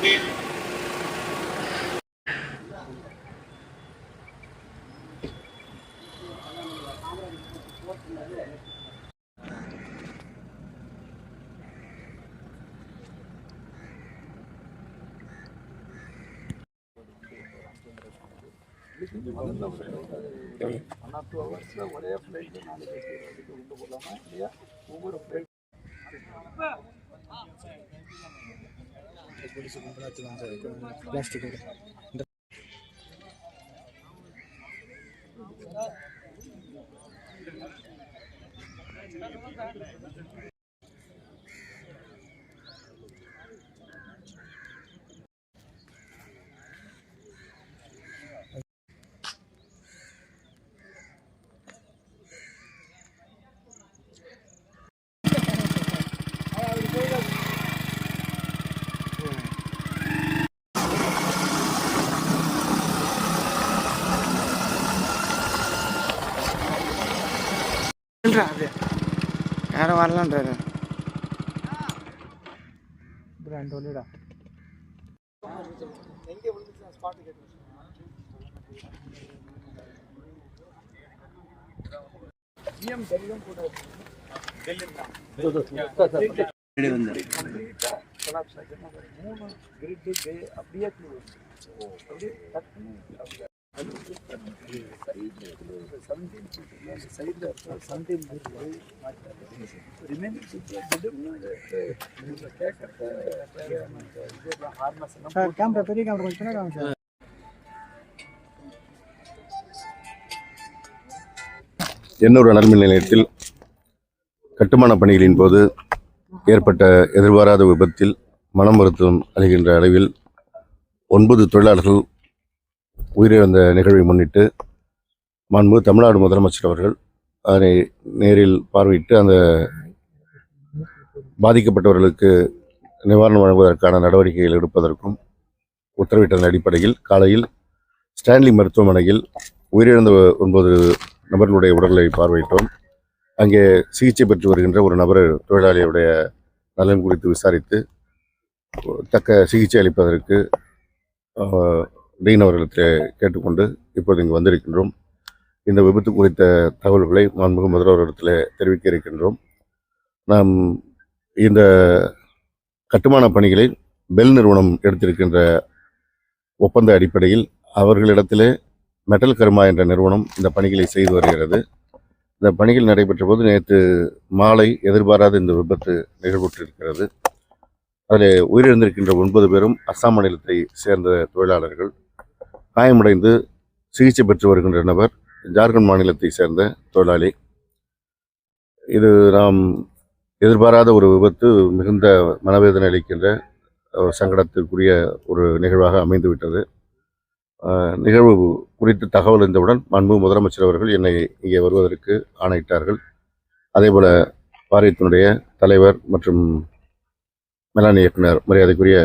One two ஹவர்ஸில் ஒரே ஃப்ளைட்டில் நாலு பேருக்கு உண்டு போடலாமா இல்லையா ஒவ்வொரு ஃப்ளைட் प्लास्टिक நம்ம மூணு கிரிட்டு டே அப்படியே close. அப்படியே கேமரா பெரிய கேமரா கொஞ்சம் சின்ன கேமரா சார் எண்ணூர் அனல்மின் நிலையத்தில் கட்டுமான பணிகளின் போது ஏற்பட்ட எதிர்பாராத விபத்தில் மனம் மருத்துவம் அளிக்கின்ற அளவில் ஒன்பது தொழிலாளர்கள் உயிரிழந்த நிகழ்வை முன்னிட்டு மாண்பு தமிழ்நாடு முதலமைச்சர் அவர்கள் அதனை நேரில் பார்வையிட்டு அந்த பாதிக்கப்பட்டவர்களுக்கு நிவாரணம் வழங்குவதற்கான நடவடிக்கைகள் எடுப்பதற்கும் உத்தரவிட்டதன் அடிப்படையில் காலையில் ஸ்டான்லி மருத்துவமனையில் உயிரிழந்த ஒன்பது நபர்களுடைய உடல்களை பார்வையிட்டோம். அங்கே சிகிச்சை பெற்று வருகின்ற ஒரு நபர் தொழிலாளியுடைய நலன் குறித்து விசாரித்து தக்க சிகிச்சை அளிப்பதற்கு டீன் அவர்களுக்கு கேட்டுக்கொண்டு இப்போது இங்கு வந்திருக்கின்றோம். இந்த விபத்து குறித்த தகவல்களை மாண்புமிகு முதல்வரிடத்தில் தெரிவிக்க இருக்கின்றோம். நாம் இந்த கட்டுமான பணிகளை பெல் நிறுவனம் எடுத்திருக்கின்ற ஒப்பந்த அடிப்படையில் அவர்களிடத்திலே மெட்டல் கர்மா என்ற நிறுவனம் இந்த பணிகளை செய்து வருகிறது. இந்த பணிகள் நடைபெற்ற போது நேற்று மாலை எதிர்பாராத இந்த விபத்து நிகழ்வுற்றிருக்கிறது. அதில் உயிரிழந்திருக்கின்ற ஒன்பது பேரும் அஸ்ஸாம் மாநிலத்தை சேர்ந்த தொழிலாளர்கள். காயமடைந்து சிகிச்சை பெற்று வருகின்ற நபர் ஜார்க்கண்ட் மாநிலத்தை சேர்ந்த தொழிலாளி. இது நாம் எதிர்பாராத ஒரு விபத்து மிகுந்த மனவேதனை அளிக்கின்ற சங்கடத்திற்குரிய ஒரு நிகழ்வாக அமைந்துவிட்டது. நிகழ்வு குறித்து தகவல் இருந்தவுடன் மாண்பு முதலமைச்சர் அவர்கள் என்னை இங்கே வருவதற்கு ஆணையிட்டார்கள். அதேபோல் வாரியத்தினுடைய தலைவர் மற்றும் மேலாண் இயக்குனர் மரியாதைக்குரிய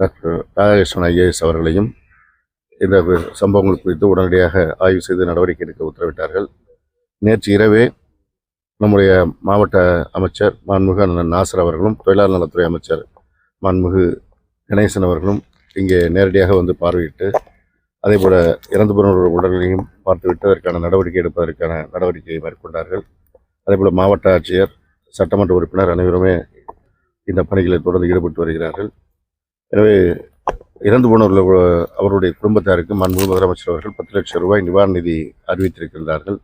டாக்டர் ராதாகிருஷ்ணன் ஐஏஎஸ் அவர்களையும் இந்த சம்பவங்கள் குறித்து உடனடியாக ஆய்வு செய்து நடவடிக்கை எடுக்க உத்தரவிட்டார்கள். நேற்று இரவே நம்முடைய மாவட்ட அமைச்சர் மாண்புமிகு அண்ணன் நாசர் அவர்களும் தொழிலாளர் நலத்துறை அமைச்சர் மாண்புமிகு கணேசன் அவர்களும் இங்கே நேரடியாக வந்து பார்வையிட்டு அதே போல் இறந்து போனவர்கள் உடல்களையும் பார்த்துவிட்டு அதற்கான நடவடிக்கை எடுப்பதற்கான நடவடிக்கையை மேற்கொண்டார்கள். அதே போல் மாவட்ட ஆட்சியர் சட்டமன்ற உறுப்பினர் அனைவருமே இந்த பணிகளில் தொடர்ந்து ஈடுபட்டு வருகிறார்கள். எனவே இறந்து போனவர்கள் அவருடைய குடும்பத்தாருக்கு மாண்பு முதலமைச்சர் அவர்கள் பத்து லட்சம் ரூபாய் நிவாரண நிதி அறிவித்திருக்கின்றார்கள்.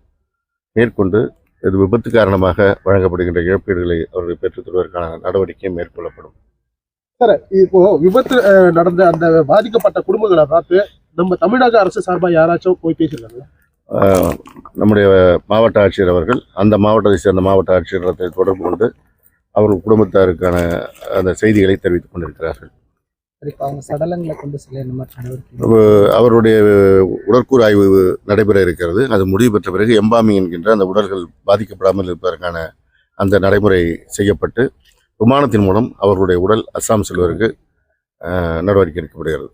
மேற்கொண்டு இது விபத்து காரணமாக வழங்கப்படுகின்ற இழப்பீடுகளை அவர்கள் பெற்றுத் தருவதற்கான நடவடிக்கை மேற்கொள்ளப்படும். இப்போ விபத்து நடந்த அந்த பாதிக்கப்பட்ட குடும்பங்களை பார்த்து நம்ம தமிழக அரசு சார்பா யாராச்சும் போய் பேசியிருக்காங்க ஆஹ் நம்முடைய மாவட்ட ஆட்சியர் அவர்கள் அந்த மாவட்டத்தை சேர்ந்த மாவட்ட ஆட்சியரத்தை தொடர்பு கொண்டு அவர்கள் குடும்பத்தாருக்கான அந்த செய்திகளை தெரிவித்துக் கொண்டிருக்கிறார்கள். அவருடைய உடற்கூறு ஆய்வு நடைபெற இருக்கிறது. அது முடிவு பெற்ற பிறகு எம்பாமிங் என்கின்ற அந்த உடல்கள் பாதிக்கப்படாமல் இருப்பதற்கான அந்த நடைமுறை செய்யப்பட்டு விமானத்தின் மூலம் அவர்களுடைய உடல் அஸ்ஸாம் செல்வதற்கு நடவடிக்கை எடுக்கப்படுகிறது.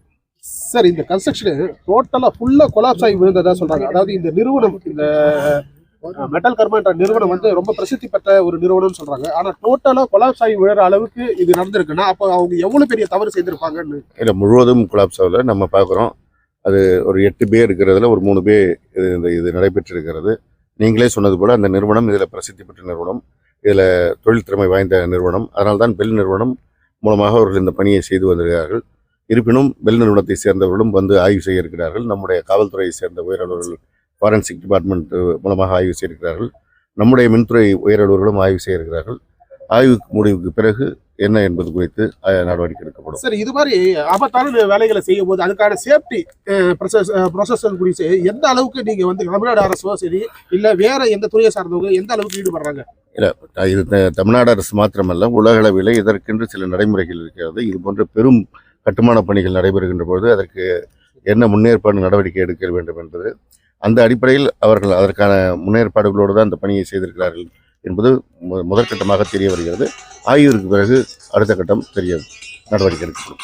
சார் இந்த கன்ஸ்ட்ரக்ஷன் டோட்டலா ஃபுல்லா கொலாப்ஸ் ஆகி விழுந்ததா சொல்றாங்க. அதாவது இந்த நிறுவனம் இந்த மெட்டல் கர்மான்ற நிறுவனம் வந்து ரொம்ப பிரசித்தி பெற்ற ஒரு நிறுவனம்னு சொல்றாங்க. ஆனா டோட்டலா கொலாப்ஸ் ஆகி விழுற அளவுக்கு இது நடந்திருக்குன்னா அப்போ அவங்க எவ்வளவு பெரிய தவறு செய்திருப்பாங்கன்னு? இல்லை முழுவதும் கொலாப்ஸ் ஆகல. நம்ம பார்க்குறோம். அது ஒரு எட்டு பேர் இருக்கிறதுல ஒரு மூணு பேர் இது இந்த இது நடைபெற்றிருக்கிறது. நீங்களே சொன்னது போல அந்த நிறுவனம் இதில் பிரசித்தி பெற்ற நிறுவனம் இதில் தொழில் திறமை வாய்ந்த நிறுவனம். அதனால்தான் பெல் நிறுவனம் மூலமாக அவர்கள் இந்த பணியை செய்து வந்திருக்கிறார்கள். இருப்பினும் பெல் நிறுவனத்தை சேர்ந்தவர்களும் வந்து ஆய்வு செய்ய இருக்கிறார்கள். நம்முடைய காவல்துறையை சேர்ந்த உயரலுவர்கள் ஃபாரன்சிக் டிபார்ட்மெண்ட் மூலமாக ஆய்வு செய்திருக்கிறார்கள். நம்முடைய மின்துறை உயரலுவர்களும் ஆய்வு செய்ய இருக்கிறார்கள் ஆய்வு முடிவுக்கு பிறகு என்ன என்பது குறித்து நடவடிக்கை எடுக்கப்படும். சரி இது மாதிரி ஆபத்தான வேலைகளை செய்யும் போது அதுக்கான சேஃப்டி ப்ரொசஸ் ப்ரொசஸர் குறித்து எந்த அளவுக்கு நீங்க வந்து தமிழ்நாடு அரசோ சரி இல்ல வேற எந்த துறையை சார்ந்தவங்க எந்த அளவுக்கு ஈடுபடுறாங்க? இது த- தமிழ்நாடு அரசு மாத்திரமல்ல உலக அளவில் இதற்கென்று சில நடைமுறைகள் இருக்கிறது. இது போன்ற பெரும் கட்டுமான பணிகள் நடைபெறுகின்ற பொழுது அதற்கு என்ன முன்னேற்பாடு நடவடிக்கை எடுக்க வேண்டும் என்பது அந்த அடிப்படையில் அவர்கள் அதற்கான முன்னேற்பாடுகளோடு தான் அந்த பணியை செய்திருக்கிறார்கள் என்பது முதற்கட்டமாக தெரிய வருகிறது. ஆய்விற்கு பிறகு அடுத்த கட்டம் தெரிய நடவடிக்கை எடுக்கப்படும்.